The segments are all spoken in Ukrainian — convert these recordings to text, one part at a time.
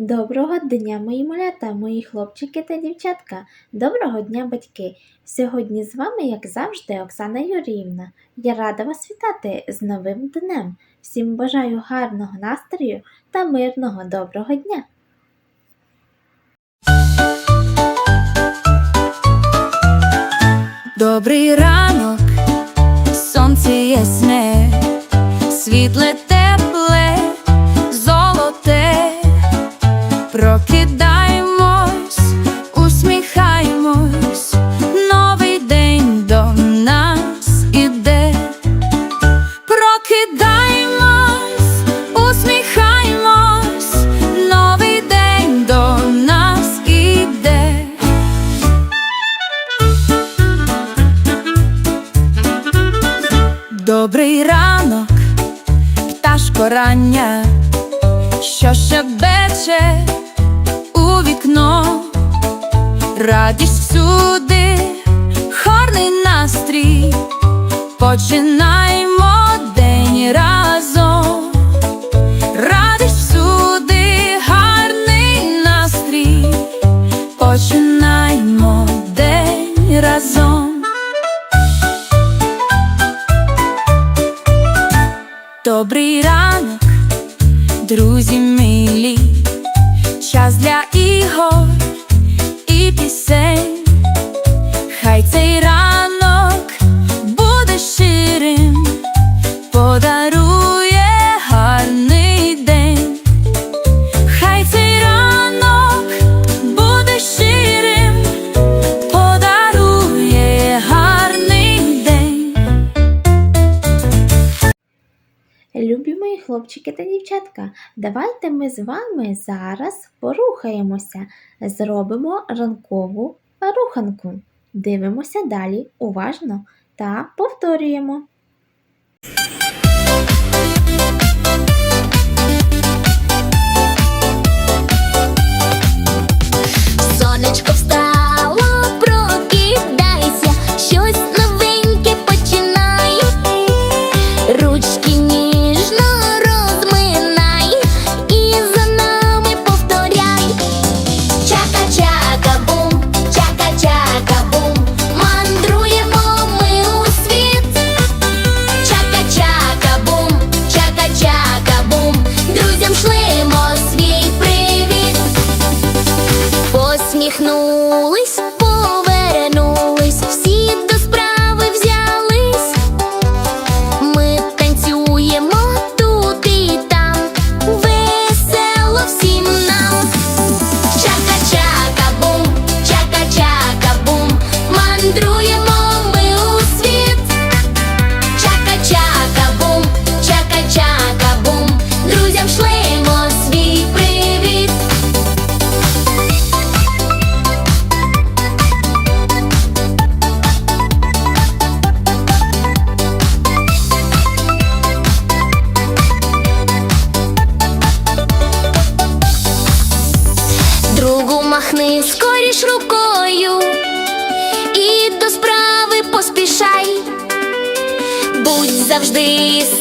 Доброго дня, мої малята, мої хлопчики та дівчатка. Доброго дня, батьки! Сьогодні з вами, як завжди, Оксана Юріївна. Я рада вас вітати з новим днем. Всім бажаю гарного настрою та мирного доброго дня! Добрий ранок, сонце ясне, світле щебече у вікно, радість всюди, гарний настрій, починаємо день разом. Радість всюди, гарний настрій, починаємо день разом. Добрий ранок, друзі милі, час для ігор і пісень. Хай цей Любі хлопчики та дівчатка, давайте ми з вами зараз порухаємося, зробимо ранкову руханку. Дивимося далі уважно та повторюємо. Будь завжди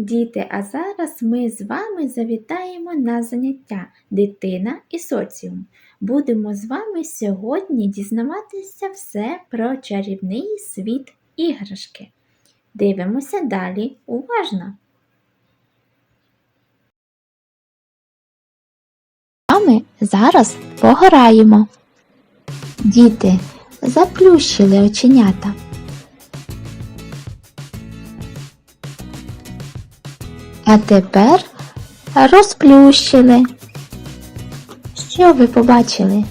Діти, а зараз ми з вами завітаємо на заняття Дитина і соціум. Будемо з вами сьогодні дізнаватися все про чарівний світ іграшки. Дивимося далі уважно. Ми зараз пограємо. Діти заплющили оченята. А тепер розплющили. Що ви побачили?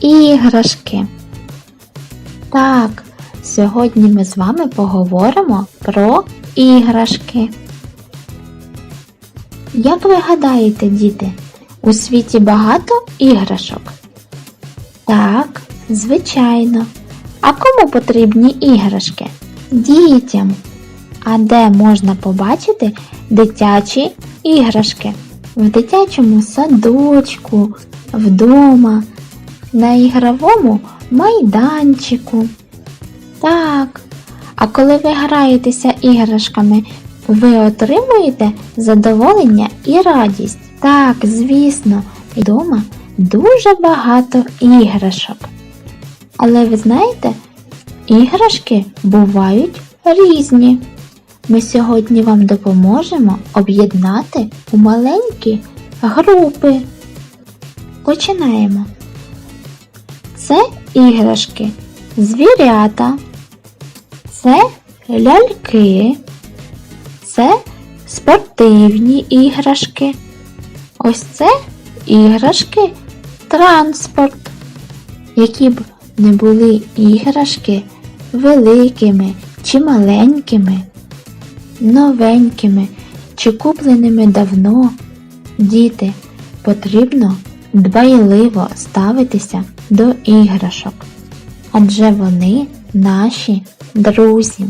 Іграшки. Так, сьогодні ми з вами поговоримо про іграшки. Як ви гадаєте, діти, у світі багато іграшок? Так, звичайно. А кому потрібні іграшки? Дітям. А де можна побачити дитячі іграшки? В дитячому садочку, вдома, на ігровому майданчику. Так. А коли ви граєтеся іграшками, ви отримуєте задоволення і радість. Так, звісно, вдома дуже багато іграшок. Але ви знаєте, іграшки бувають різні. Ми сьогодні вам допоможемо об'єднати у маленькі групи. Починаємо. Це іграшки, звірята, це ляльки, це спортивні іграшки. Ось це іграшки транспорт. Які б не були іграшки великими чи маленькими, новенькими чи купленими давно, діти, потрібно дбайливо ставитися до іграшок, адже вони наші друзі.